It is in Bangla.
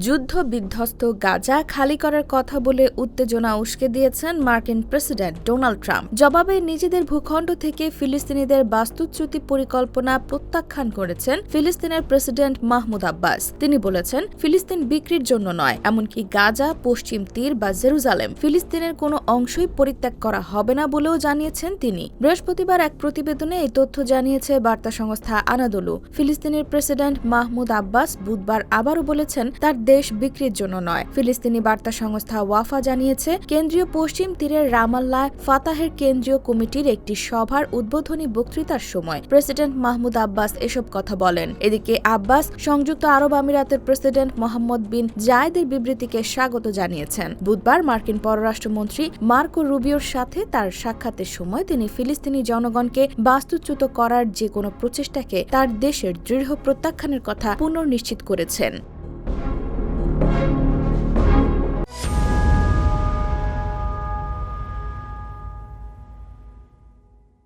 যুদ্ধ বিধ্বস্ত গাজা খালি করার কথা বলে উত্তেজনা উস্কে দিয়েছেন মার্কিন প্রেসিডেন্ট ডোনাল্ড ট্রাম্প। জবাবে নিজেদের ভূখণ্ড থেকে ফিলিস্তিনিদের বাস্তুচ্যুতি পরিকল্পনা প্রত্যাখ্যান করেছেন ফিলিস্তিনের প্রেসিডেন্ট মাহমুদ আব্বাস। তিনি বলেছেন, ফিলিস্তিন বিক্রির জন্য নয়, এমনকি গাজা, পশ্চিম তীর বা জেরুজালেম ফিলিস্তিনের কোনো অংশই পরিত্যাগ করা হবে না বলেও জানিয়েছেন তিনি। বৃহস্পতিবার এক প্রতিবেদনে এই তথ্য জানিয়েছে বার্তা সংস্থা আনাদোলু। ফিলিস্তিনের প্রেসিডেন্ট মাহমুদ আব্বাস বুধবার আবারও বলেছেন, তার দেশ বিক্রির জন্য নয়। ফিলিস্তিনি বার্তা সংস্থা ওয়াফা জানিয়েছে, কেন্দ্রীয় পশ্চিম তীরের রামাল্লায় ফাতাহের কেন্দ্রীয় কমিটির একটি সভার উদ্বোধনী বক্তৃতার সময় প্রেসিডেন্ট মাহমুদ আব্বাস এসব কথা বলেন। এদিকে আব্বাস সংযুক্ত আরব আমিরাতের প্রেসিডেন্ট মোহাম্মদ বিন জায়েদের বিবৃতিকে স্বাগত জানিয়েছেন। বুধবার মার্কিন পররাষ্ট্রমন্ত্রী মার্কো রুবিওর সাথে তার সাক্ষাতের সময় তিনি ফিলিস্তিনি জনগণকে বাস্তুচ্যুত করার যে কোনো প্রচেষ্টাকে তার দেশের দৃঢ় প্রত্যাখ্যানের কথা পুনর্নিশ্চিত করেছেন। thank you